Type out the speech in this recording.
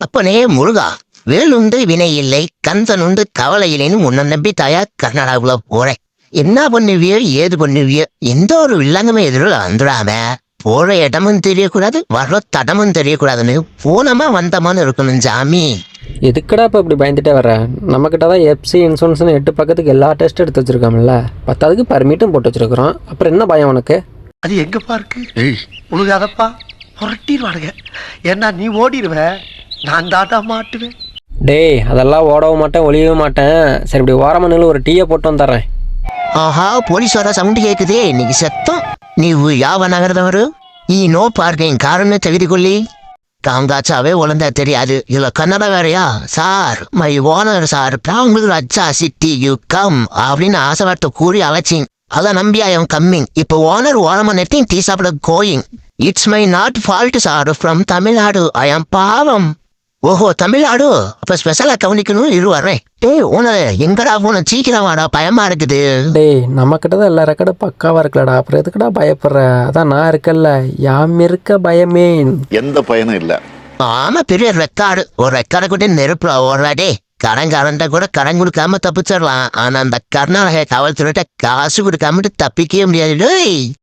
அப்பனே முருகா வேலுண்டு வினை இல்லை கந்தனுண்டு கவலை இல்லைன்னு உன்னை நம்பி தாயா கர்நாடகாவுல போறேன். என்ன பண்ணுவியோ ஏது பண்ணுவியோ எந்த ஒரு வில்லங்கமே எதிரில் வந்துடாம போற இடமும் தெரியக்கூடாது வர்ற தடமும் தெரியக்கூடாதுன்னு போனமா வந்தமான்னு இருக்கணும் ஜாமி எதுக்குடா இப்போ இப்படி பயந்துட்டே வர நம்மக்கிட்ட தான் எஃப்சி இன்சூரன்ஸ்னு எட்டு பக்கத்துக்கு எல்லா டெஸ்ட் எடுத்து வச்சிருக்கோம்ல பத்தாவதுக்கு பர்மிட்டும் போட்டு வச்சிருக்கிறோம். அப்புறம் என்ன பயம் உனக்கு? அது எங்கப்பா இருக்கு? உழுகாதப்பா புரட்டிடுவானுங்க. ஏன்னா நீ ஓடிடுவ. நான் தாண்டா மாட்டுவேன். டேய் அதெல்லாம் ஓடவும் மாட்டேன் ஒழியவும் மாட்டேன். சரி இப்படி ஓரமாக நில்லு ஒரு டீயை போட்டு வந்துடுறேன். ஆஹா போலீஸ் வர சவுண்டு கேட்குதே இன்னைக்கு சத்தம். நீவு யாவ நகர்ந்தவர் ஈ நோ பார்க்கிங் காரணம் தகுதிக்குள்ளி காங்காச்சாவே உழந்தா தெரியாது. இதுல கன்னடா வேறையா? சார் மை ஓனர் சார் உங்களுக்கு அச்சா சிட்டி யூ கம் அப்படின்னு ஆசைவார்த்தை கூறி அழைச்சிங். அதை நம்பி ஐ எம் கம்மிங் இப்போ ஓனர் ஓரமாக நிறுத்தி டீ சாப்பிட going it's my not fault sir from Tamil Nadu I am பாவம். ஓஹோ தமிழ்நாடு? அப்ப ஸ்பெஷலா கவனிக்கணும் இரு டேய் ஓனர் எங்கடா போன? சீக்கிரம் வாடா பயமா இருக்குது. டேய் நம்மக்கிட்ட தான் எல்லா ரெக்கார்டும் பக்காவாக இருக்கலடா அப்புறம் எதுக்குடா பயப்படுற? அதான் நான் இருக்கல்ல யாம் இருக்க பயமே. எந்த பயனும் இல்லை. ஆமா பெரிய ரெக்கார்டு ஒரு ரெக்கார்டு கூட நெருப்புல ஓடுறாடே கடன்காரன்ட்ட கூட கடன் கொடுக்காம தப்பிச்சிடலாம். ஆனா அந்த கர்நாடக காவல்துறையிட்ட காசு கொடுக்காமட்டு தப்பிக்கவே முடியாது. டேய்.